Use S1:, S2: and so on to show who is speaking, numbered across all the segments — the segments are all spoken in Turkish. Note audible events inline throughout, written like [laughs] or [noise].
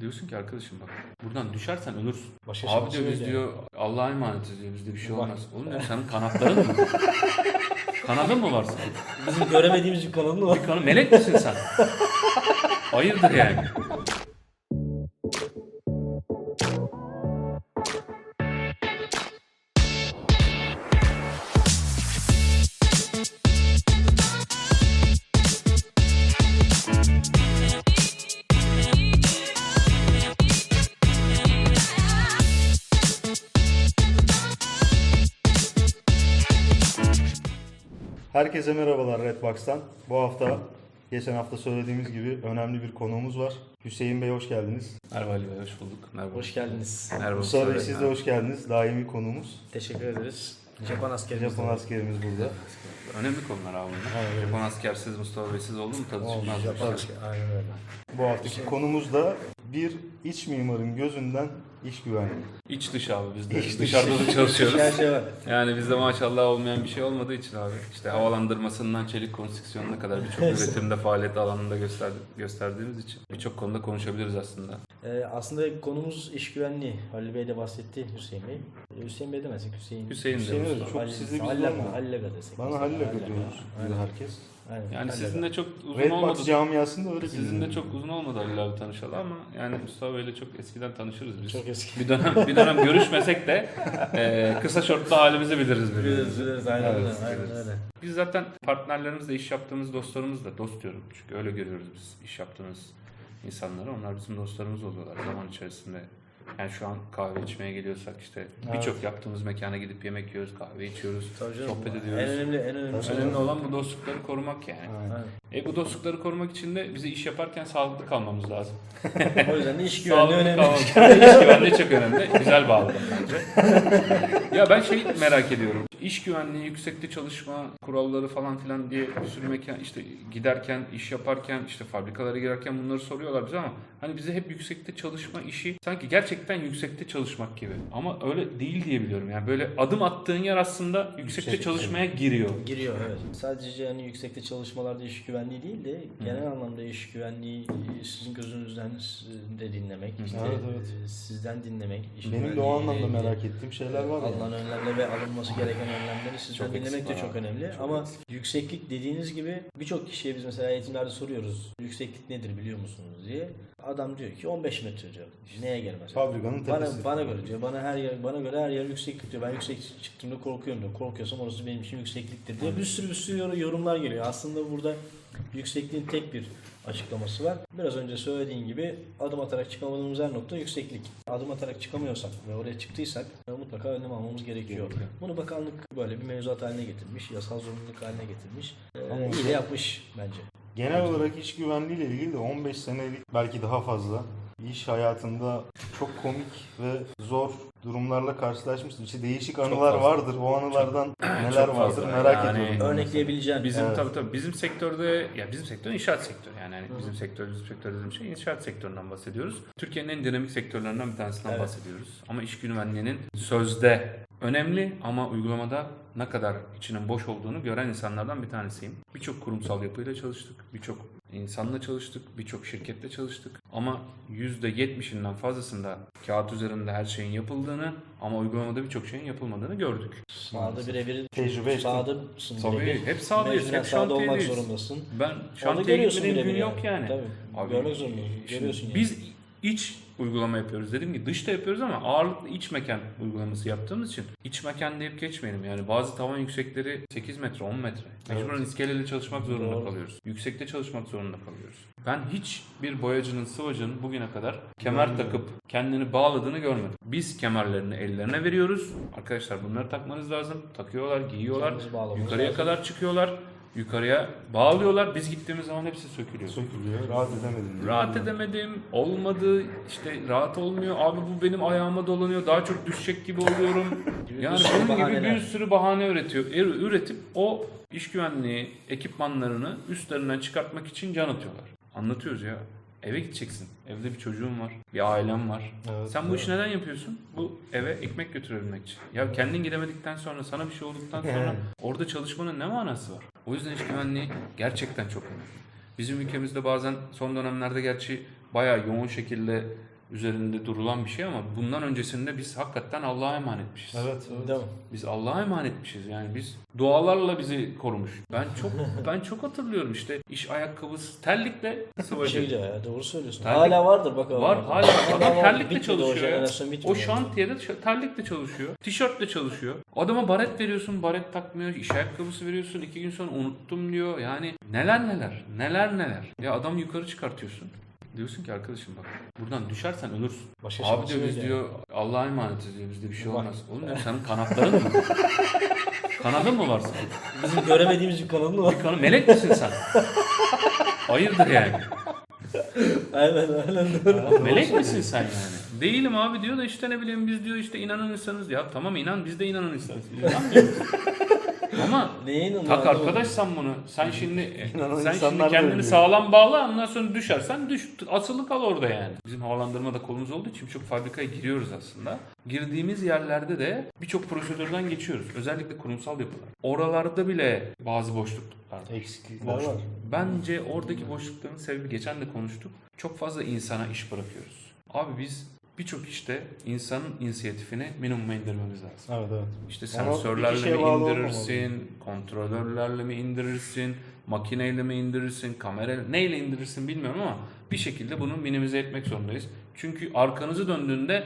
S1: Diyorsun ki arkadaşım bak buradan düşersen ölürsün.
S2: Başka
S1: Abi diyor biz diyor Allah'a emanetiz diyor bizde bir şey olmaz. Oğlum diyor, senin kanatların mı? [laughs] Kanadın mı var senin?
S2: Bizim göremediğimiz bir kanal mı var?
S1: Bir kanı melek misin sen? Hayırdır yani?
S3: Herkese merhabalar Redbox'tan. Bu hafta geçen hafta söylediğimiz gibi önemli bir konuğumuz var. Hüseyin Bey hoş geldiniz.
S1: Merhaba Ali Bey hoş bulduk. Merhaba.
S2: Hoş geldiniz.
S1: Merhaba.
S3: Mustafa Bey siz de hoş geldiniz. Daimi konuğumuz.
S2: Teşekkür ederiz. Japon askerimiz.
S3: Japon askerimiz burada.
S1: Önemli konular abi bunlar.
S3: Evet.
S1: Japon askersiz Mustafa Bey'siz oldu mu tadı çıkmaz.
S2: Japon asker. Aynen öyle.
S3: Bu haftaki konumuz da bir iç mimarın gözünden iş güvenliği.
S1: İç dış abi biz de.
S3: İç dış.
S1: Dışarıda da çalışıyoruz. [laughs]
S2: Her şey var.
S1: Yani bizde maşallah olmayan bir şey olmadığı için abi. İşte havalandırmasından çelik konstrüksiyonuna kadar birçok üretimde faaliyet alanında gösterdi, gösterdiğimiz için birçok konuda konuşabiliriz aslında.
S2: Ee, aslında konumuz iş güvenliği. Halil Bey de bahsetti Hüseyin Bey. Ee, Hüseyin Bey demesek Hüseyin.
S1: Hüseyin
S3: Hüseyin
S1: Mustafa.
S3: çok
S2: Halil-
S3: sizde bir
S2: Halil Aga? Halil Aga desek.
S3: Bana
S2: mesela.
S3: Halil Aga diyoruz
S2: Aynen.
S3: herkes.
S2: Aynen.
S1: Yani sizin de çok uzun
S3: Redbox
S1: olmadı.
S3: camiasında öyle
S1: Sizin de çok uzun olmadı Halil abi tanışalı ama yani Mustafa Bey'le çok eskiden tanışırız biz.
S2: Çok eski.
S1: Bir dönem bir dönem görüşmesek de e, kısa şortlu halimizi biliriz
S2: Biliriz
S1: birbirimizi.
S2: biliriz. Aynen
S3: Evet,
S2: öyle. Aynen
S1: biliriz.
S2: öyle.
S1: Biz zaten partnerlerimizle iş yaptığımız dostlarımızla dost diyorum. Çünkü öyle görüyoruz biz iş yaptığımız insanları. Onlar bizim dostlarımız oluyorlar zaman içerisinde. Yani şu an kahve içmeye geliyorsak işte birçok yaptığımız mekana gidip yemek yiyoruz, kahve içiyoruz,
S2: Tabii canım.
S1: sohbet
S2: En
S1: ediyoruz.
S2: önemli, en önemli şey.
S1: Önemli olan bu dostlukları korumak yani.
S3: Aynen.
S1: E bu dostlukları korumak için de bize iş yaparken sağlıklı kalmamız lazım. [laughs]
S2: O yüzden de iş güvenliği önemli.
S1: kalmamız İş güvenliği çok önemli. Güzel bağladım bence. ya ben şey merak ediyorum. İş güvenliği, yüksekte çalışma kuralları falan filan diye bir sürü mekan işte giderken, iş yaparken, işte fabrikalara girerken bunları soruyorlar bize ama hani bize hep yüksekte çalışma işi sanki gerçekten yüksekte çalışmak gibi. Ama öyle değil diye biliyorum. Yani böyle adım attığın yer aslında yüksekte
S3: Yüksek,
S1: çalışmaya giriyor.
S2: Giriyor evet. Sadece yani yüksekte çalışmalarda iş güvenliği değil de genel anlamda iş güvenliği e, sizin gözünüzden de dinlemek, işte
S3: Evet, evet.
S2: e, sizden dinlemek. iş
S3: Benim de o
S2: güvenliğiyle
S3: anlamda
S2: ilgili
S3: merak ettiğim şeyler var ya.
S2: Alınan önlemler ve alınması gereken önlemleri sizden
S1: Çok eksik
S2: dinlemek de
S1: var
S2: çok
S1: abi.
S2: önemli.
S1: Çok
S2: Ama yükseklik dediğiniz gibi birçok kişiye biz mesela eğitimlerde soruyoruz. Yükseklik nedir biliyor musunuz diye. Adam diyor ki 15 metre diyor. Neye gelmez?
S3: Fabrikanın
S2: Bana,
S3: tepesi.
S2: bana göre diyor. Bana her yer bana göre her yer yükseklik diyor. Ben yüksek çıktığımda korkuyorum diyor. Korkuyorsam orası benim için yüksekliktir diye bir sürü bir sürü yor- yorumlar geliyor. Aslında burada yüksekliğin tek bir açıklaması var. Biraz önce söylediğin gibi adım atarak çıkamadığımız her nokta yükseklik. Adım atarak çıkamıyorsak ve oraya çıktıysak e, mutlaka önlem almamız gerekiyor. Bunu bakanlık böyle bir mevzuat haline getirmiş, yasal zorunluluk haline getirmiş. Ee, iyi de yapmış bence.
S3: Genel olarak iş güvenliği ile ilgili de 15 senelik belki daha fazla iş hayatında çok komik ve zor durumlarla karşılaşmıştım. İşte değişik anılar
S1: fazla.
S3: vardır. O anılardan neler
S1: Çok
S3: vardır merak
S1: Yani
S3: ediyorum. ben
S2: Örnekleyebileceğin.
S1: Bizim
S3: Evet.
S1: tabii tabii bizim sektörde ya bizim sektör inşaat sektörü yani hani bizim sektör bizim sektör dediğim şey inşaat sektöründen bahsediyoruz. Türkiye'nin en dinamik sektörlerinden bir tanesinden
S2: Evet.
S1: bahsediyoruz. Ama iş güvenliğinin sözde önemli ama uygulamada ne kadar içinin boş olduğunu gören insanlardan bir tanesiyim. Birçok kurumsal yapıyla çalıştık, birçok insanla çalıştık, birçok şirkette çalıştık. Ama %70'inden fazlasında kağıt üzerinde her şeyin yapıldığını ama uygulamada birçok şeyin yapılmadığını gördük.
S2: Sahada birebir
S3: Tecrübe ettim.
S2: sahadasın
S1: Tabii,
S2: birebir.
S1: hep sahadayız,
S2: Mecburen
S1: hep
S2: sahada olmak
S1: şantiyedeyiz.
S2: zorundasın.
S1: Ben şantiye
S2: görüyorsun
S1: gitmediğim
S2: birebir
S1: gün yok yani.
S2: Tabii.
S1: Abi,
S2: Görmek zorundasın. Görüyorsun yani.
S1: Biz iç uygulama yapıyoruz. Dediğim gibi dışta yapıyoruz ama ağırlıklı iç mekan uygulaması yaptığımız için iç mekan deyip geçmeyelim. Yani bazı tavan yüksekleri 8 metre, 10 metre. Mecburen iskeleyle çalışmak zorunda
S2: Doğru.
S1: kalıyoruz. Yüksekte çalışmak zorunda kalıyoruz. Ben hiç bir boyacının, sıvacının bugüne kadar kemer takıp kendini bağladığını görmedim. Biz kemerlerini ellerine veriyoruz. Arkadaşlar bunları takmanız lazım. Takıyorlar, giyiyorlar. Yukarıya
S2: lazım.
S1: kadar çıkıyorlar. Yukarıya bağlıyorlar. Biz gittiğimiz zaman hepsi sökülüyor.
S3: Sökülüyor. Rahat edemedim.
S1: Rahat edemedim, olmadı, işte rahat olmuyor, abi bu benim ayağıma dolanıyor, daha çok düşecek gibi oluyorum. Yani bunun gibi bir sürü bahane üretiyor. Er- Üretip o iş güvenliği ekipmanlarını üstlerinden çıkartmak için can atıyorlar. Anlatıyoruz ya. Eve gideceksin. Evde bir çocuğun var, bir ailen var.
S3: Evet,
S1: Sen bu
S3: evet.
S1: işi neden yapıyorsun? Bu eve ekmek götürebilmek için. Ya kendin gidemedikten sonra, sana bir şey olduktan sonra [laughs] orada çalışmanın ne manası var? O yüzden iş güvenliği gerçekten çok önemli. Bizim ülkemizde bazen son dönemlerde gerçi bayağı yoğun şekilde üzerinde durulan bir şey ama bundan öncesinde biz hakikaten Allah'a emanetmişiz.
S3: Evet.
S2: Değil mi?
S1: Biz Allah'a emanetmişiz yani biz dualarla bizi korumuş. Ben çok [laughs] ben çok hatırlıyorum işte iş ayakkabısı terlikle sıvacı.
S2: Ya doğru söylüyorsun.
S1: Terlik-
S2: Hala vardır bakalım.
S1: Var hala adam terlikle
S2: o
S1: çalışıyor.
S2: jenerasyon
S1: O
S2: bitmedi.
S1: şantiyede terlikle çalışıyor. Tişörtle çalışıyor. Adama baret veriyorsun, baret takmıyor. İş ayakkabısı veriyorsun. iki gün sonra unuttum diyor. Yani neler neler, neler neler. Ya adam yukarı çıkartıyorsun. Diyorsun ki arkadaşım bak buradan düşersen ölürsün.
S2: Başka
S1: Abi diyor biz diyor Allah'a emanetiz diyor bizde bir şey
S2: Bak.
S1: olmaz. Oğlum diyor senin kanatların mı? [laughs] Kanadın mı var senin?
S2: Bizim göremediğimiz bir kanal mı var?
S1: Kanı melek misin sen? Hayırdır yani?
S2: aynen aynen doğru.
S1: Melek misin sen yani? Değilim abi diyor da işte ne bileyim biz diyor işte inanan insanız. Ya tamam inan biz de inanan insanız. Biz inanmıyoruz. Ama
S2: Neye
S1: tak arkadaş sen bunu. Sen şimdi
S3: İnanan
S1: sen
S3: insanlar
S1: şimdi
S3: da
S1: kendini
S3: ölüyor.
S1: sağlam bağla ondan sonra düşersen düş. Asılı kal orada yani. Bizim havalandırmada kolumuz olduğu için çok fabrikaya giriyoruz aslında. Girdiğimiz yerlerde de birçok prosedürden geçiyoruz. Özellikle kurumsal yapılar. Oralarda bile bazı boşluklar var.
S3: Eksiklikler
S1: Boşluk.
S3: var.
S1: Bence oradaki boşlukların sebebi geçen de konuştuk. Çok fazla insana iş bırakıyoruz. Abi biz birçok işte insanın inisiyatifini minimuma indirmemiz lazım.
S3: Evet evet.
S1: İşte sensörlerle mi indirirsin, kontrolörlerle mi indirirsin, makineyle mi indirirsin, kamera neyle indirirsin bilmiyorum ama bir şekilde bunu minimize etmek zorundayız. Çünkü arkanızı döndüğünde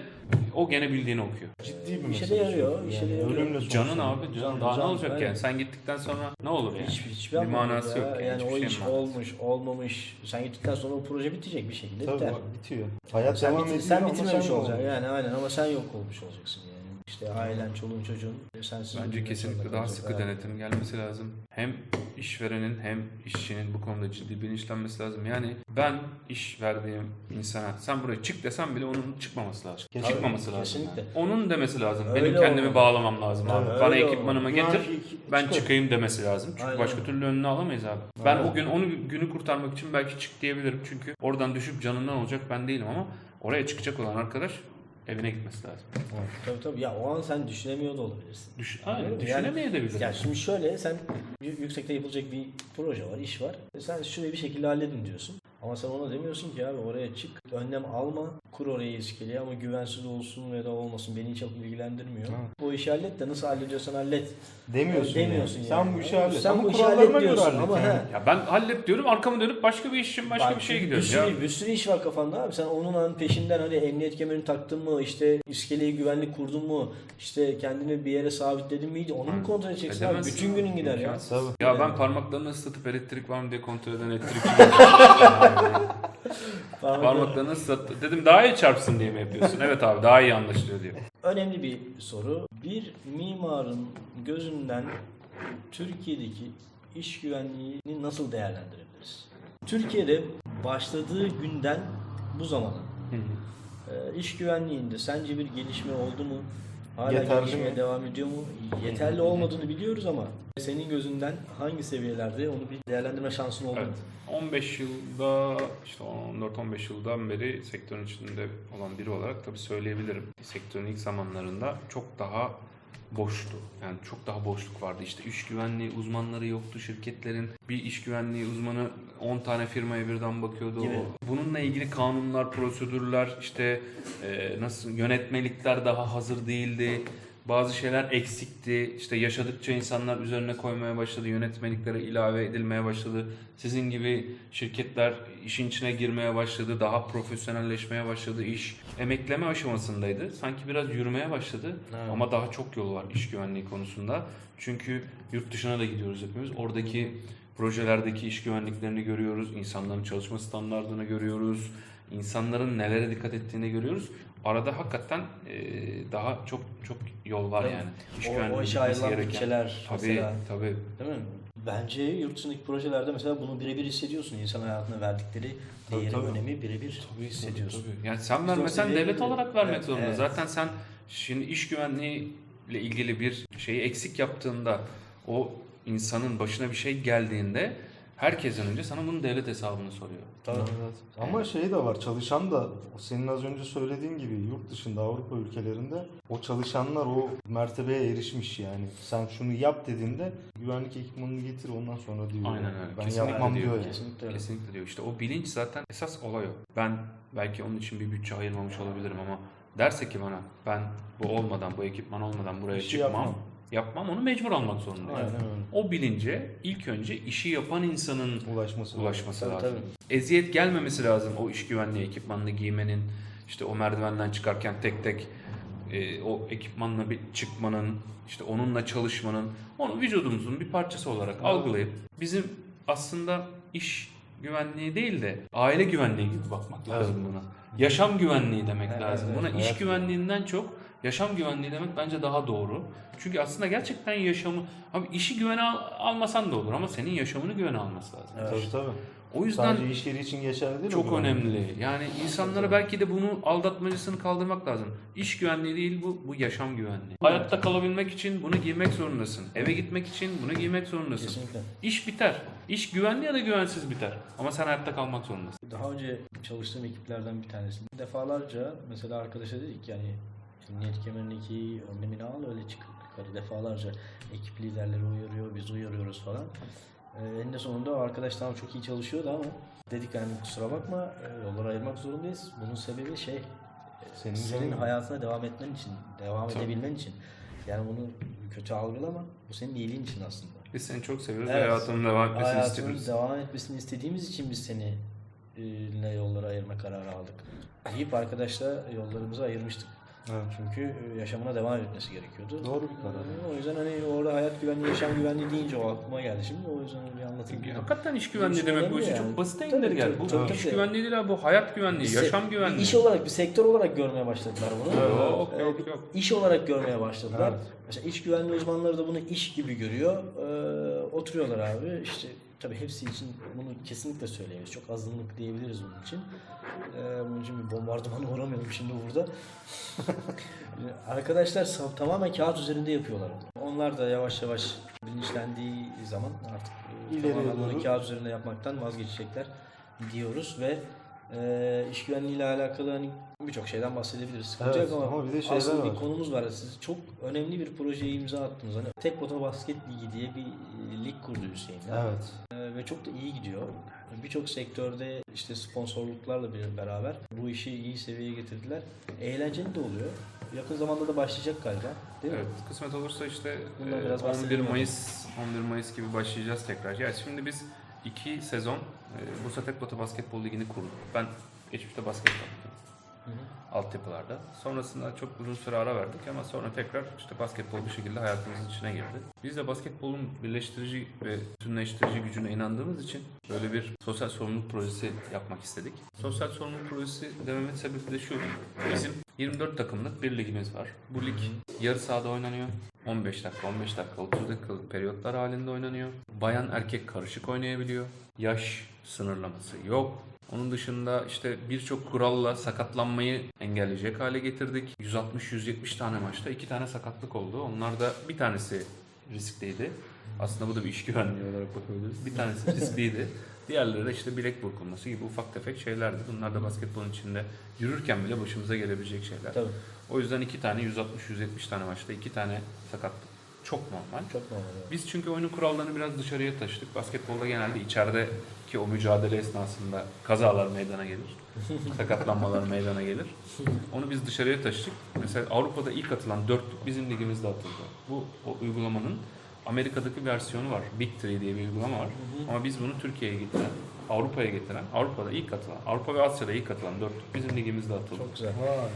S1: o gene bildiğini okuyor.
S3: Ciddi bir
S2: İşe de
S3: mesele.
S2: yarıyor,
S3: çünkü.
S2: işe de
S3: Yani
S2: yarıyor.
S3: Ölümle
S1: Canın
S3: sonuçlanıyor.
S1: abi canın
S2: Can,
S1: daha ne
S2: can,
S1: olacak
S2: aynen.
S1: yani sen gittikten sonra ne olur yani?
S2: Hiç, hiçbir,
S1: Bir
S2: anlamı
S1: manası
S2: ya.
S1: yok yani,
S2: Yani o
S1: şeyin
S2: iş
S1: manası.
S2: olmuş, olmamış. Sen gittikten sonra o proje bitecek bir şekilde
S3: Tabii
S2: biter.
S3: bak, bitiyor. Hayat
S2: Sen,
S3: devam
S2: bit-
S3: ediyor
S2: sen
S3: ama
S2: bitirmemiş
S3: sen
S2: olacaksın yani aynen ama sen yok olmuş olacaksın yani. İşte ailen, çoluğun, çocuğun sensiz.
S1: Bence kesinlikle daha sıkı denetim gelmesi lazım. Hem işverenin hem işçinin bu konuda ciddi bilinçlenmesi lazım. Yani ben iş verdiğim insana sen buraya çık desem bile onun çıkmaması lazım.
S3: Kesinlikle.
S1: Çıkmaması lazım.
S2: Kesinlikle.
S1: Onun demesi lazım.
S2: Öyle
S1: Benim kendimi
S2: olmalı.
S1: bağlamam lazım abi.
S3: Evet,
S1: Bana ekipmanımı
S3: olmalı.
S1: getir. Ben
S3: çıkar.
S1: çıkayım demesi lazım. Çünkü
S2: Aynen.
S1: başka türlü önüne alamayız abi. Ben
S2: Aynen.
S1: o gün onu günü kurtarmak için belki çık diyebilirim. Çünkü oradan düşüp canından olacak ben değilim ama oraya çıkacak olan arkadaş evine gitmesi lazım.
S2: Tabii tabii. Ya o an sen düşünemiyor da olabilirsin.
S1: Düş Aynen,
S2: mı?
S1: düşünemeyebilir.
S2: Yani şimdi şöyle sen y- yüksekte yapılacak bir proje var, iş var. E Sen şurayı bir şekilde halledin diyorsun. Ama sen ona demiyorsun ki abi oraya çık, önlem alma, kur orayı iskeleye ama güvensiz olsun ya da olmasın beni çok ilgilendirmiyor.
S3: Evet.
S2: Bu işi hallet de nasıl hallediyorsan hallet.
S3: Demiyorsun,
S2: Demiyorsun
S3: yani.
S2: yani.
S3: Sen bu işi hallet.
S2: Sen
S3: Ama
S2: bu işi hallet diyorsun
S3: hallet
S2: ama
S3: yani.
S2: he.
S1: Ya ben hallet diyorum arkamı dönüp başka bir iş için başka
S2: Bak,
S1: bir şeye
S2: bir
S1: gidiyorum.
S2: sürü,
S1: Ya
S2: bir sürü iş var kafanda abi. Sen onun an peşinden hani emniyet kemerini taktın mı, işte iskeleye güvenlik kurdun mu, işte kendini bir yere sabitledin miydi onu mu kontrol edeceksin abi?
S1: Edemezsin
S2: Bütün
S1: abi,
S2: günün gider ya.
S3: Tabii.
S1: Ya ben parmaklarını ıslatıp elektrik var mı diye kontrol eden elektrikçi. [laughs]
S2: Parmakları-
S1: parmaklarını ıslat. Dedim daha iyi çarpsın diye mi yapıyorsun? [laughs] Evet abi daha iyi anlaşılıyor diyor.
S2: Önemli bir soru. Bir mimarın gözünden Türkiye'deki iş güvenliğini nasıl değerlendirebiliriz? Türkiye'de başladığı günden bu zamana e, iş güvenliğinde sence bir gelişme oldu mu? Hala
S3: Yeterli
S2: gelişmeye
S3: mi?
S2: devam ediyor mu? Yeterli olmadığını biliyoruz ama senin gözünden hangi seviyelerde onu bir değerlendirme şansın oldu mu?
S1: Evet. 15 yılda işte 14-15 yıldan beri sektörün içinde olan biri olarak tabii söyleyebilirim. Sektörün ilk zamanlarında çok daha boştu. Yani çok daha boşluk vardı. İşte iş güvenliği uzmanları yoktu. Şirketlerin bir iş güvenliği uzmanı 10 tane firmaya birden bakıyordu.
S2: Gibi.
S1: Bununla ilgili kanunlar, prosedürler, işte e, nasıl yönetmelikler daha hazır değildi. Bazı şeyler eksikti. İşte yaşadıkça insanlar üzerine koymaya başladı. Yönetmeliklere ilave edilmeye başladı. Sizin gibi şirketler işin içine girmeye başladı. Daha profesyonelleşmeye başladı iş. Emekleme aşamasındaydı. Sanki biraz yürümeye başladı.
S2: Evet.
S1: Ama daha çok yolu var iş güvenliği konusunda. Çünkü yurt dışına da gidiyoruz hepimiz. Oradaki projelerdeki iş güvenliklerini görüyoruz. İnsanların çalışma standartını görüyoruz. İnsanların nelere dikkat ettiğini görüyoruz. Arada hakikaten e, daha çok çok yol var
S2: Tabii.
S1: yani. İş
S2: O, o işe ayrılan bütçeler
S1: Tabii
S2: mesela.
S1: tabii.
S2: Değil mi? Bence yurt dışındaki projelerde mesela bunu birebir hissediyorsun. İnsan hayatına verdikleri
S3: Tabii,
S2: değeri,
S3: tabii.
S2: önemi birebir hissediyorsun.
S1: Tabii. Yani sen vermesen devlet
S2: gidiyoruz.
S1: olarak vermek
S2: Evet,
S1: zorunda.
S2: evet.
S1: Zaten sen şimdi iş güvenliği ile ilgili bir şeyi eksik yaptığında o insanın başına bir şey geldiğinde herkesten önce sana bunun devlet hesabını soruyor.
S2: Tabii.
S3: Ama şey de var çalışan da senin az önce söylediğin gibi yurt dışında Avrupa ülkelerinde o çalışanlar o mertebeye erişmiş yani. Sen şunu yap dediğinde güvenlik ekipmanını getir ondan sonra diyor.
S1: Aynen öyle.
S3: Ben
S1: Kesinlikle
S3: yapmam
S1: diyor.
S3: diyor, yani.
S2: Kesinlikle öyle.
S1: Kesinlikle diyor. İşte o bilinç zaten esas olay o. Ben belki onun için bir bütçe ayırmamış olabilirim ama derse ki bana ben bu olmadan, bu ekipman olmadan buraya
S3: İşi
S1: çıkmam.
S3: yapmam.
S1: Yapmam. onu mecbur almak zorundayım.
S3: Aynen öyle.
S1: O bilince ilk önce işi yapan insanın
S3: Ulaşması. lazım.
S1: ulaşması
S2: Tabii,
S1: lazım. Eziyet gelmemesi lazım o iş güvenliği ekipmanını giymenin, işte o merdivenden çıkarken tek tek e, o ekipmanla bir çıkmanın, işte onunla çalışmanın, onu vücudumuzun bir parçası olarak algılayıp bizim aslında iş güvenliği değil de aile güvenliği gibi bakmak lazım buna. Yaşam güvenliği demek
S2: Evet,
S1: lazım.
S2: evet,
S1: Buna iş
S3: hayat
S1: güvenliğinden çok yaşam güvenliği demek bence daha doğru. Çünkü aslında gerçekten yaşamı, abi işi güvene al- almasan da olur ama senin yaşamını güvene alması lazım.
S2: Evet.
S3: Tabii tabii.
S1: O yüzden
S3: Sadece iş yeri için geçerli değil
S1: çok
S3: o güvenlik.
S1: önemli. Yani insanlara belki de bunu aldatmacısını kaldırmak lazım. İş güvenliği değil bu, bu yaşam güvenliği. Hayatta kalabilmek için bunu giymek zorundasın. Eve gitmek için bunu giymek zorundasın.
S2: Kesinlikle.
S1: İş biter. İş güvenli ya da güvensiz biter. Ama sen hayatta kalmak zorundasın.
S2: Daha önce çalıştığım ekiplerden bir tanesi. Defalarca mesela arkadaşa dedik yani emniyet kemerini giy, önlemini al öyle çık yukarı. Defalarca ekip liderleri uyarıyor, biz uyarıyoruz falan. Ee, eninde sonunda arkadaş tamam çok iyi çalışıyordu ama dedik yani kusura bakma e, yolları ayırmak zorundayız. Bunun sebebi şey
S3: Senin
S2: senin
S3: canın-
S2: hayatına devam etmen için, devam
S1: Tabii.
S2: edebilmen için. Yani bunu kötü algılama. Bu senin iyiliğin için aslında.
S1: Biz seni çok seviyoruz
S2: Evet.
S1: ve hayatının devam etmesini
S2: Hayatının
S1: istiyoruz.
S2: devam etmesini istediğimiz için biz seni e, ne yollara ayırma kararı aldık. Deyip arkadaşla yollarımızı ayırmıştık.
S3: Evet.
S2: Çünkü e, yaşamına devam etmesi gerekiyordu.
S3: Doğru bir karar.
S2: E, O yüzden hani orada hayat güvenliği, yaşam güvenliği deyince o aklıma geldi şimdi. O yüzden bir anlatayım.
S1: Ya, Hakikaten iş güvenliği demek bu işi
S2: yani.
S1: çok basite
S2: Tabii,
S1: indir gel. Bu
S2: tabii,
S1: iş
S2: tabii.
S1: güvenliği değil abi bu hayat güvenliği,
S2: Bir
S1: yaşam
S2: bir
S1: güvenliği.
S2: iş olarak, bir sektör olarak görmeye başladılar bunu.
S1: Yok,
S2: Ee,
S1: yok,
S2: bir
S1: yok.
S2: İş olarak görmeye başladılar.
S3: Evet.
S2: Mesela iş güvenliği uzmanları da bunu iş gibi görüyor. Ee, oturuyorlar abi. İşte tabii hepsi için bunu kesinlikle söyleyemeyiz. Çok azınlık diyebiliriz bunun için. Ee, bunun için bir bombardımana [laughs] uğramayalım şimdi burada. [laughs] Arkadaşlar tamamen kağıt üzerinde yapıyorlar. Onlar da yavaş yavaş bilinçlendiği zaman artık e,
S3: İleriye
S2: tamamen bunu
S3: doğru.
S2: kağıt üzerinde yapmaktan vazgeçecekler diyoruz ve e, iş güvenliğiyle alakalı hani birçok şeyden bahsedebiliriz. Sıkıntı
S3: Evet,
S2: ama,
S3: ama bir de
S2: asıl
S3: var.
S2: bir konumuz var. Siz çok önemli bir projeye imza attınız. Hani Tek Pota Basket Ligi diye bir e, lig kurdu Hüseyin.
S3: Evet.
S2: E, ve çok da iyi gidiyor. Birçok sektörde işte sponsorluklarla beraber bu işi iyi seviyeye getirdiler. Eğlenceli de oluyor. Yakın zamanda da başlayacak galiba. Değil mi?
S1: Evet, kısmet olursa işte
S2: Bundan
S1: e,
S2: biraz
S1: 11
S2: bahsedelim
S1: Mayıs 11 Mayıs gibi başlayacağız tekrar. Ya şimdi biz iki sezon e, Bursa Tek Batı Basketbol Ligi'ni kurduk. Ben geçmişte basket oynadım.
S2: Hı hı.
S1: Altyapılarda. Sonrasında çok uzun süre ara verdik ama sonra tekrar işte basketbol bir şekilde hayatımızın içine girdi. Biz de basketbolun birleştirici ve bütünleştirici gücüne inandığımız için böyle bir sosyal sorumluluk projesi yapmak istedik. Sosyal sorumluluk projesi dememin sebebi de şu. Bizim 24 takımlık bir ligimiz var. Bu lig yarı sahada oynanıyor. 15 dakika, 15 dakika, 30 dakikalık periyotlar halinde oynanıyor. Bayan erkek karışık oynayabiliyor. Yaş sınırlaması yok. Onun dışında işte birçok kuralla sakatlanmayı engelleyecek hale getirdik. 160-170 tane maçta iki tane sakatlık oldu. Onlar da bir tanesi riskliydi. Aslında bu da bir iş güvenliği olarak bakabiliriz. Bir tanesi [laughs] riskliydi. Diğerleri de işte bilek burkulması gibi ufak tefek şeylerdi. Bunlar da basketbolun içinde yürürken bile başımıza gelebilecek şeyler.
S2: Tabii.
S1: O yüzden iki tane 160-170 tane maçta iki tane sakatlık çok normal.
S2: Çok normal. evet.
S1: Biz çünkü oyunun kurallarını biraz dışarıya taşıdık. Basketbolda genelde içerideki o mücadele esnasında kazalar meydana gelir. [laughs] sakatlanmalar meydana gelir. Onu biz dışarıya taşıdık. Mesela Avrupa'da ilk atılan dörtlük bizim ligimizde atıldı. Bu o uygulamanın Amerika'daki versiyonu var. Big Three diye bir uygulama var. Ama biz bunu Türkiye'ye getiren, Avrupa'ya getiren, Avrupa'da ilk atılan, Avrupa ve Asya'da ilk atılan dörtlük bizim ligimizde atıldı.
S2: Çok güzel.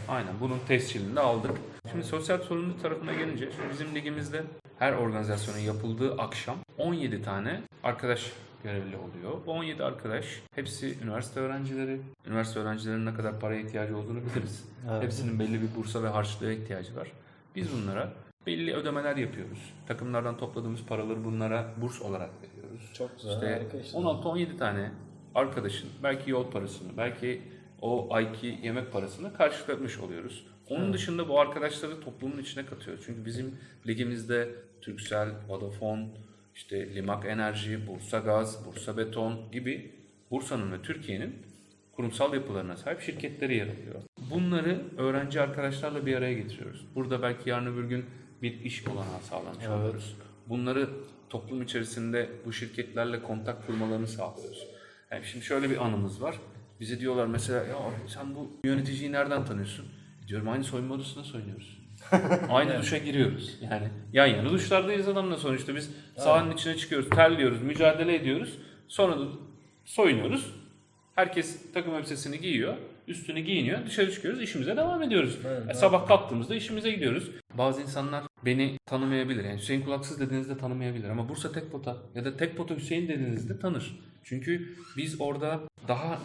S1: Aynen bunun tescilini de aldık. Şimdi sosyal sorumluluk tarafına gelince bizim ligimizde her organizasyonun yapıldığı akşam 17 tane arkadaş görevli oluyor. Bu 17 arkadaş hepsi üniversite öğrencileri. Üniversite öğrencilerinin ne kadar paraya ihtiyacı olduğunu biliriz.
S3: Evet.
S1: Hepsinin belli bir bursa ve harçlığa ihtiyacı var. Biz bunlara belli ödemeler yapıyoruz. Takımlardan topladığımız paraları bunlara burs olarak veriyoruz.
S2: Çok güzel.
S1: İşte. 16-17 tane arkadaşın belki yol parasını, belki o ayki yemek parasını karşılamış oluyoruz. Onun dışında bu arkadaşları toplumun içine katıyoruz. Çünkü bizim ligimizde Turkcell, Vodafone, işte Limak Enerji, Bursa Gaz, Bursa Beton gibi Bursa'nın ve Türkiye'nin kurumsal yapılarına sahip şirketleri yer alıyor. Bunları öğrenci arkadaşlarla bir araya getiriyoruz. Burada belki yarın öbür gün bir iş olanağı sağlamış
S3: Evet.
S1: oluyoruz. Bunları toplum içerisinde bu şirketlerle kontak kurmalarını sağlıyoruz. Yani şimdi şöyle bir anımız var. Bize diyorlar mesela ya sen bu yöneticiyi nereden tanıyorsun? Diyorum aynı soyunma odasında soyunuyoruz. [laughs] aynı duşa giriyoruz. Yani yan yana duşlardayız adamla sonuçta biz sahanın içine çıkıyoruz, terliyoruz, mücadele ediyoruz. Sonra da soyunuyoruz. Herkes takım elbisesini giyiyor, üstünü giyiniyor, dışarı çıkıyoruz, işimize devam ediyoruz.
S2: Evet,
S1: E, sabah kalktığımızda işimize gidiyoruz. Bazı insanlar beni tanımayabilir. Yani Hüseyin Kulaksız dediğinizde tanımayabilir ama Bursa Tekpota ya da Tekpota Hüseyin dediğinizde tanır. Çünkü biz orada daha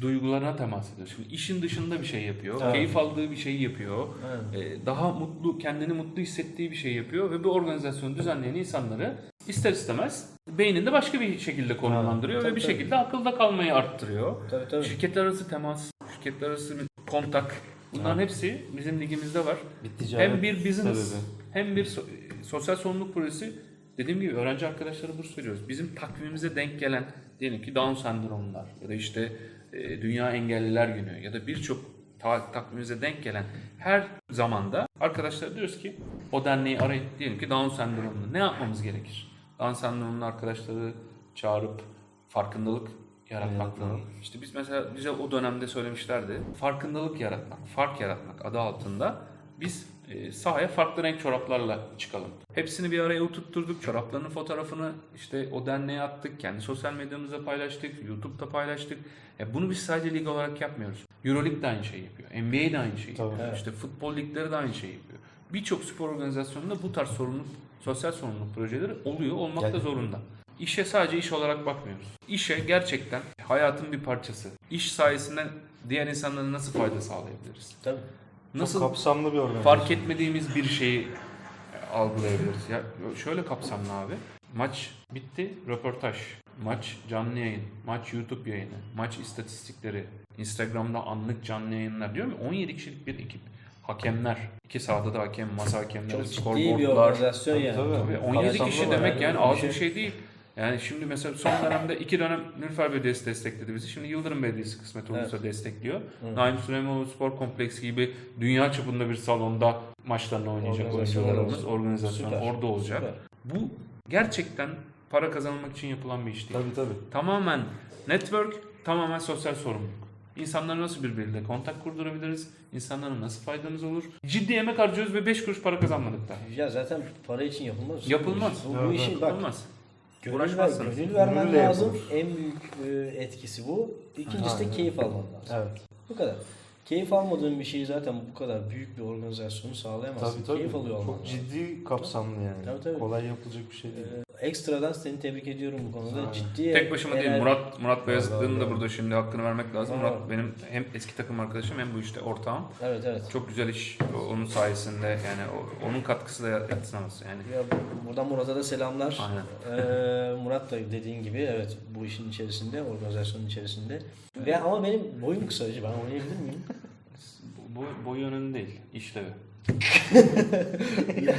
S1: duygularına temas ediyoruz. Şimdi işin dışında bir şey yapıyor,
S3: Evet.
S1: keyif aldığı bir şey yapıyor,
S2: Evet.
S1: e, daha mutlu, kendini mutlu hissettiği bir şey yapıyor ve bu organizasyonu düzenleyen insanları ister istemez beyninde başka bir şekilde konumlandırıyor ve
S2: Tabii,
S1: bir
S2: tabii.
S1: şekilde akılda kalmayı arttırıyor.
S2: Tabii tabii.
S1: Şirketler arası temas, şirketler arası bir kontak bunların hepsi bizim ligimizde var.
S3: Bir ticaret
S1: Hem bir business
S3: sebebi.
S1: hem bir so- sosyal sorumluluk projesi dediğim gibi öğrenci arkadaşlara burs veriyoruz. Bizim takvimimize denk gelen diyelim ki Down sendromlar ya da işte e, Dünya Engelliler Günü ya da birçok ta- takvimimize denk gelen her zamanda arkadaşlara diyoruz ki o derneği arayın. Diyelim ki Down sendromlu. Ne yapmamız gerekir? Down sendromlu arkadaşları çağırıp farkındalık yaratmak
S3: Evet.
S1: İşte biz mesela bize o dönemde söylemişlerdi. Farkındalık yaratmak, fark yaratmak adı altında biz e, sahaya farklı renk çoraplarla çıkalım. Hepsini bir araya oturtturduk. Çoraplarının fotoğrafını işte o derneğe attık. Kendi sosyal medyamızda paylaştık. YouTube'da paylaştık. E, bunu biz sadece lig olarak yapmıyoruz. Euroleague de aynı şeyi yapıyor. NBA de aynı şeyi
S3: Tabii.
S1: yapıyor.
S2: Evet.
S1: İşte futbol ligleri de aynı şeyi yapıyor. Birçok spor organizasyonunda bu tarz sorumluluk, sosyal sorumluluk projeleri oluyor, olmak da
S3: Yani-
S1: zorunda. İşe sadece iş olarak bakmıyoruz. İşe gerçekten hayatın bir parçası. İş sayesinde diğer insanlara nasıl fayda sağlayabiliriz?
S2: Tabii.
S1: Nasıl
S3: Çok kapsamlı bir organizasyon.
S1: fark etmediğimiz bir şeyi algılayabiliriz? Ya şöyle kapsamlı abi. Maç bitti, röportaj. Maç canlı yayın, maç YouTube yayını, maç istatistikleri, Instagram'da anlık canlı yayınlar. Diyorum ya 17 kişilik bir ekip. Hakemler, iki sahada da hakem, masa hakemleri,
S2: Çok ciddi bir
S1: skorboardlar.
S2: organizasyon yani.
S3: Tabii.
S1: Tabii 17
S3: Kapsamlı
S1: kişi demek
S3: yani.
S1: yani az bir şey değil. Yani şimdi mesela son dönemde iki dönem Nilüfer Belediyesi destekledi bizi. Şimdi Yıldırım Belediyesi kısmet olursa destekliyor.
S2: Evet.
S1: Naim Süleymanoğlu Spor Kompleksi gibi dünya çapında bir salonda maçlarını oynayacak oyuncularımız. Organizasyon
S2: Süper.
S1: orada olacak.
S2: Süper.
S1: Bu gerçekten para kazanmak için yapılan bir iş değil.
S3: Tabii tabii.
S1: Tamamen network, tamamen sosyal sorumluluk. İnsanlara nasıl birbiriyle kontak kurdurabiliriz? İnsanlara nasıl faydamız olur? Ciddi emek harcıyoruz ve 5 kuruş para kazanmadık da.
S2: Ya zaten para için yapılmaz.
S1: Yapılmaz.
S2: Bu, bu
S3: Evet,
S2: işin bak
S1: Olmaz.
S2: Gönül, ver,
S1: Uğraşmazsınız.
S2: gönül vermen
S3: Gönülle
S2: lazım.
S3: yapılır.
S2: En büyük e, etkisi bu. İkincisi de
S3: Aynen.
S2: keyif alman lazım.
S3: Evet.
S2: Bu kadar. Keyif almadığın bir şeyi zaten bu kadar büyük bir organizasyonu sağlayamazsın.
S3: Tabii tabii.
S2: Keyif alıyor olman
S3: Çok
S2: lazım.
S3: ciddi kapsamlı yani.
S2: Tabii, tabii.
S3: Kolay yapılacak bir şey değil.
S2: Ee, ekstradan seni tebrik ediyorum bu konuda.
S3: Aynen.
S2: Ciddi
S1: Tek başıma değil. Murat Murat Beyazıt'ın da burada şimdi hakkını vermek lazım. Murat benim hem eski takım arkadaşım hem bu işte ortağım.
S2: Evet evet.
S1: Çok güzel iş onun sayesinde yani onun katkısı da yatsınamaz yani.
S2: Ya, buradan Murat'a da selamlar.
S1: Aynen.
S2: Ee, Murat da dediğin gibi evet bu işin içerisinde, organizasyonun içerisinde. Ve ama benim boyum kısa ben oynayabilir miyim?
S1: Bu boyu önemli değil, işlevi.
S2: Ya,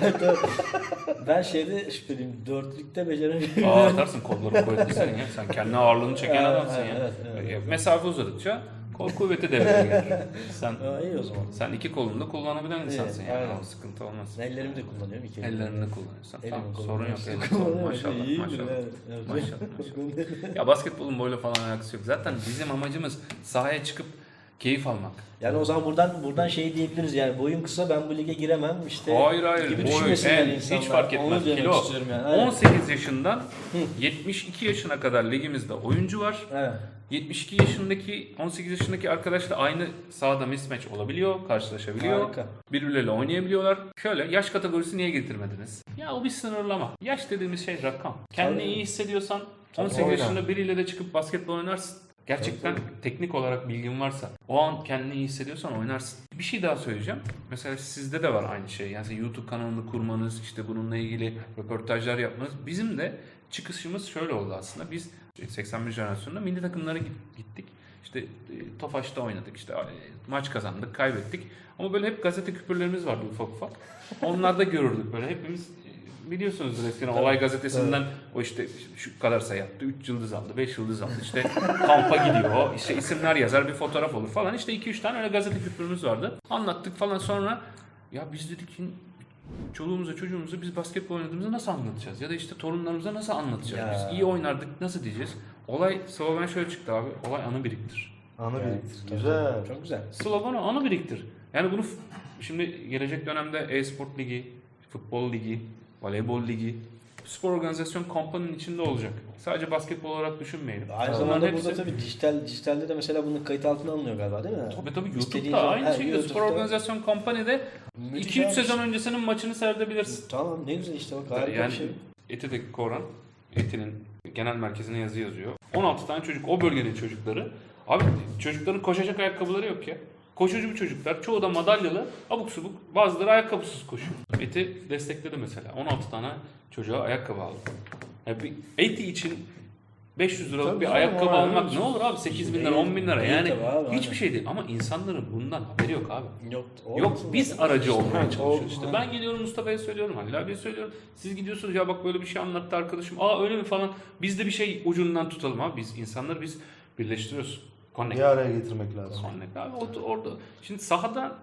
S2: ben şeyde şüpheliyim, dörtlükte beceremiyorum.
S1: Aa atarsın kolları kuvvetli senin ya. Sen kendi ağırlığını çeken
S2: Evet,
S1: adamsın
S2: evet,
S1: ya.
S2: evet, evet.
S1: E, Mesafe uzadıkça kol kuvveti devreye girer. [laughs] Sen
S2: Aa, iyi o zaman.
S1: sen iki kolunu da kullanabilen insansın yani.
S2: aynen.
S1: O sıkıntı olmaz.
S2: Ellerimi de kullanıyorum. iki elimi.
S1: Ellerini de kullanıyorsan.
S2: Elimi
S1: Tamam, sorun yok. [laughs] elini
S2: Kullanıyorum.
S1: kullan. Maşallah, maşallah.
S2: evet, evet.
S1: Maşallah, [laughs] Ya basketbolun boyla falan alakası yok. Zaten bizim amacımız sahaya çıkıp keyif almak.
S2: Yani o zaman buradan buradan şey diyebiliriz yani boyum kısa ben bu lige giremem işte.
S1: hayır hayır.
S2: gibi
S1: Boy,
S2: düşünmesinler
S1: en,
S2: insanlar.
S1: hiç fark
S2: Onu
S1: etmez.
S2: demek
S1: Kilo.
S2: yani. Aynen.
S1: 18 yaşından 72 yaşına kadar ligimizde oyuncu var.
S2: Evet.
S1: 72 yaşındaki 18 yaşındaki arkadaşla aynı sahada mismatch olabiliyor, karşılaşabiliyor.
S2: Harika.
S1: Birbirleriyle oynayabiliyorlar. Şöyle yaş kategorisi niye getirmediniz? Ya o bir sınırlama. Yaş dediğimiz şey rakam. Kendini
S2: Tabii.
S1: iyi hissediyorsan
S2: Tabii,
S1: 18
S3: oyna.
S1: yaşında biriyle de çıkıp basketbol oynarsın. Gerçekten teknik olarak bilgin varsa, o an kendini iyi hissediyorsan oynarsın. Bir şey daha söyleyeceğim. Mesela sizde de var aynı şey. Yani YouTube kanalını kurmanız, işte bununla ilgili röportajlar yapmanız. Bizim de çıkışımız şöyle oldu aslında. Biz 81 jenerasyonunda milli takımlara git- gittik. İşte e, Tofaş'ta oynadık. işte e, maç kazandık, kaybettik. Ama böyle hep gazete küpürlerimiz vardı ufak ufak. Onlarda görürdük böyle hepimiz biliyorsunuzdur eskiden Olay Gazetesi'nden o işte şu kadar sayı attı, 3 yıldız aldı, 5 yıldız aldı. İşte kampa gidiyor, işte isimler yazar, bir fotoğraf olur falan. İşte 2-3 tane öyle gazete küpürümüz vardı. Anlattık falan sonra ya biz dedik ki çoluğumuza çocuğumuza biz basketbol oynadığımızı nasıl anlatacağız? Ya da işte torunlarımıza nasıl anlatacağız?
S2: Ya.
S1: Biz iyi oynardık nasıl diyeceğiz? Olay slogan şöyle çıktı abi. Olay anı biriktir.
S2: Evet,
S3: biriktir. Güzel.
S2: Çok güzel.
S1: Sloganı anı biriktir. Yani bunu f- şimdi gelecek dönemde e-sport ligi, futbol ligi, voleybol ligi, spor organizasyon kompaninin içinde olacak. Sadece basketbol olarak düşünmeyelim.
S2: Aynı
S1: Bunların
S2: zamanda
S1: hepsi-
S2: burada tabii dijital dijitalde de mesela bunun kayıt altına alınıyor galiba değil mi?
S1: Tabii tabii YouTube'da aynı
S2: Ha,
S1: şekilde spor
S2: YouTube'da.
S1: organizasyon kompanide
S2: Müthiş
S1: 2-3
S2: abi.
S1: sezon öncesinin maçını seyredebilirsin.
S2: Tamam ne güzel işte bak harika
S1: yani
S2: bir şey.
S1: Eti'deki Koran, Eti'nin genel merkezine yazı yazıyor. 16 tane çocuk, o bölgenin çocukları. Abi çocukların koşacak ayakkabıları yok ya. Koşucu bu çocuklar. Çoğu da madalyalı. Abuk subuk. Bazıları ayakkabısız koşuyor. Eti destekledi mesela. 16 tane çocuğa ayakkabı aldı. Yani bir Eti için 500 liralık
S2: Tabii
S1: bir
S2: canım,
S1: ayakkabı
S2: o
S1: almak
S2: bir
S1: ne
S2: şey.
S1: olur abi? 8 bin lira,
S2: Değil,
S1: 10 bin lira.
S2: değil
S1: Yani
S2: tabii abi,
S1: hiçbir
S2: aynen.
S1: şey değil. Ama insanların bundan haberi yok abi.
S2: Yok.
S1: Yok
S2: olmasın
S1: biz
S2: zaten.
S1: aracı olmaya
S2: Ha,
S1: çalışıyoruz işte. Ben geliyorum Mustafa'ya söylüyorum, Halil abiye söylüyorum. Siz gidiyorsunuz ya bak böyle bir şey anlattı arkadaşım. Aa öyle mi falan. Biz de bir şey ucundan tutalım abi. Biz insanları biz birleştiriyoruz. Connect.
S3: Bir araya getirmek lazım.
S1: Connect abi orada, orada. Şimdi sahada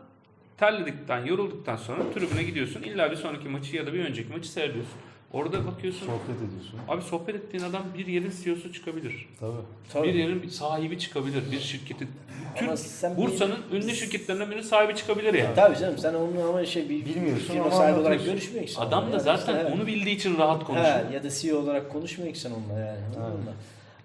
S1: terledikten, yorulduktan sonra tribüne gidiyorsun. İlla bir sonraki maçı ya da bir önceki maçı seyrediyorsun. Orada bakıyorsun.
S3: Sohbet ediyorsun.
S1: Abi sohbet ettiğin adam bir yerin CEO'su çıkabilir.
S3: Tabii.
S2: Tabii.
S1: Bir yerin bir sahibi çıkabilir. Bir şirketin. Türk,
S2: sen
S1: Bursa'nın ünlü şirketlerinden birinin sahibi çıkabilir yani.
S2: Tabii canım sen onunla ama şey bir
S3: Bilmiyorsun
S2: firma sahibi olarak görüşmeyeceksin.
S1: Adam da
S2: Ya
S1: zaten
S2: işte,
S1: onu bildiği için rahat
S2: he,
S1: konuşuyor.
S2: ya da CEO olarak konuşmayacaksın onunla yani. anladın mı?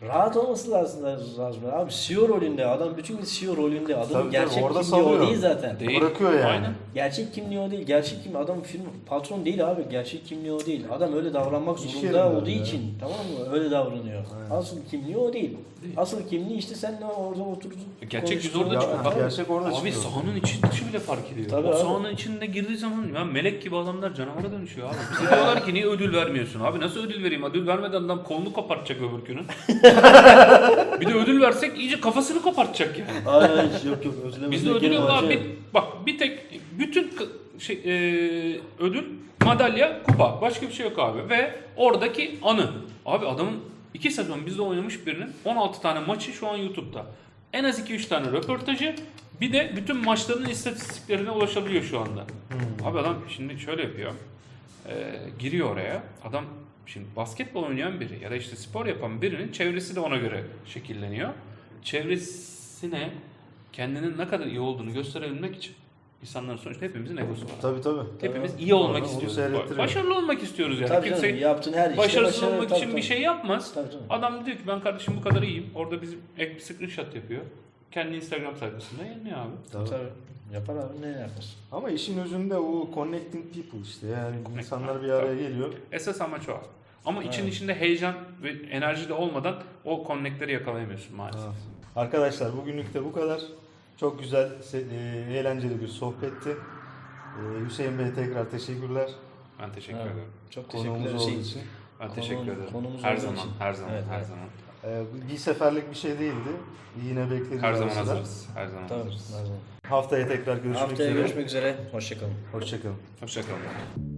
S2: Rahat olması lazım, lazım. Abi CEO rolünde adam bütün gün CEO rolünde adamın
S3: Tabii,
S2: gerçek
S3: orada
S2: kimliği o
S3: salıyor.
S2: değil zaten.
S1: Değil.
S3: Bırakıyor yani.
S1: Aynen.
S2: Gerçek kimliği o değil. Gerçek kimliği adam firma patron değil abi. Gerçek kimliği o değil. Adam öyle davranmak
S3: İş
S2: zorunda olduğu
S3: ya.
S2: için tamam mı? Öyle davranıyor.
S3: Aynen.
S2: Asıl kimliği o değil. Asıl kimliği işte seninle orada oturdun.
S1: Gerçek yüz orada çıkıyor. Abi,
S3: gerçek orada
S1: abi
S3: çıkıyor.
S1: sahanın içi dışı bile fark ediyor.
S2: Tabii
S1: o
S2: abi.
S1: sahanın içinde girdiği zaman ya melek gibi adamlar canavara dönüşüyor abi. Bize diyorlar ki niye ödül vermiyorsun? Abi nasıl ödül vereyim? Ödül vermeden adam kolunu kopartacak öbür günün. [laughs] bir de ödül versek iyice kafasını kopartacak yani.
S2: Aynen yok yok özlem
S1: Bizde ödül yok abi. Bir- bak bir tek bütün şey, e, ödül madalya, kupa. Başka bir şey yok abi. Ve oradaki anı. Abi adamın 2 sezon bizde oynamış birinin 16 tane maçı şu an YouTube'da. En az 2-3 tane röportajı bir de bütün maçlarının istatistiklerine ulaşabiliyor şu anda. Abi adam şimdi şöyle yapıyor. E, giriyor oraya. Adam şimdi basketbol oynayan biri ya da işte spor yapan birinin çevresi de ona göre şekilleniyor. Çevresine kendinin ne kadar iyi olduğunu gösterebilmek için insanların sonuçta hepimizin egosu var.
S3: Tabii tabii.
S1: Hepimiz
S2: Tabii.
S1: iyi olmak
S3: Onu
S1: istiyoruz. Başarılı olmak istiyoruz yani.
S2: Tabii
S1: Kimse
S2: canım yaptığın her işte
S1: başarısız
S2: başarı-
S1: olmak
S2: tabii,
S1: için
S2: tabii.
S1: bir şey yapmaz.
S2: Tabii canım.
S1: Adam diyor ki ben kardeşim bu kadar iyiyim. Orada bizim ek bir screenshot yapıyor. Kendi Instagram sayfasında yayınlıyor abi.
S3: Tabii.
S2: Tabii. Yapar abi ne yapar?
S3: Ama işin özünde o connecting people işte. Yani insanlar bir araya geliyor.
S1: Esas amaç o. Ama için
S2: Evet.
S1: içinde heyecan ve enerji de olmadan o connectleri yakalayamıyorsun maalesef.
S3: Ha. Arkadaşlar bugünlük de bu kadar. Çok güzel, se- e, eğlenceli bir sohbetti. E, Hüseyin Bey tekrar teşekkürler.
S1: Ben teşekkür
S2: Evet.
S1: ederim.
S2: Çok
S3: Konuğumuz
S2: teşekkürler.
S3: olduğu
S2: Şey,
S3: için.
S1: Ben
S2: Konu-
S1: teşekkür ederim.
S2: konumuz
S1: Her
S2: olduğu
S1: zaman,
S2: için.
S1: her zaman,
S2: Evet,
S1: her
S2: evet.
S1: zaman.
S3: E, bir seferlik bir şey değildi. Yine bekleriz.
S1: Her zaman hazırız. Her zaman
S2: Tabii.
S1: hazırız.
S2: her zaman.
S3: Haftaya tekrar görüşmek
S2: Haftaya
S3: üzere.
S2: görüşmek üzere. Hoşçakalın.
S3: Hoşçakalın.
S1: Hoşçakalın.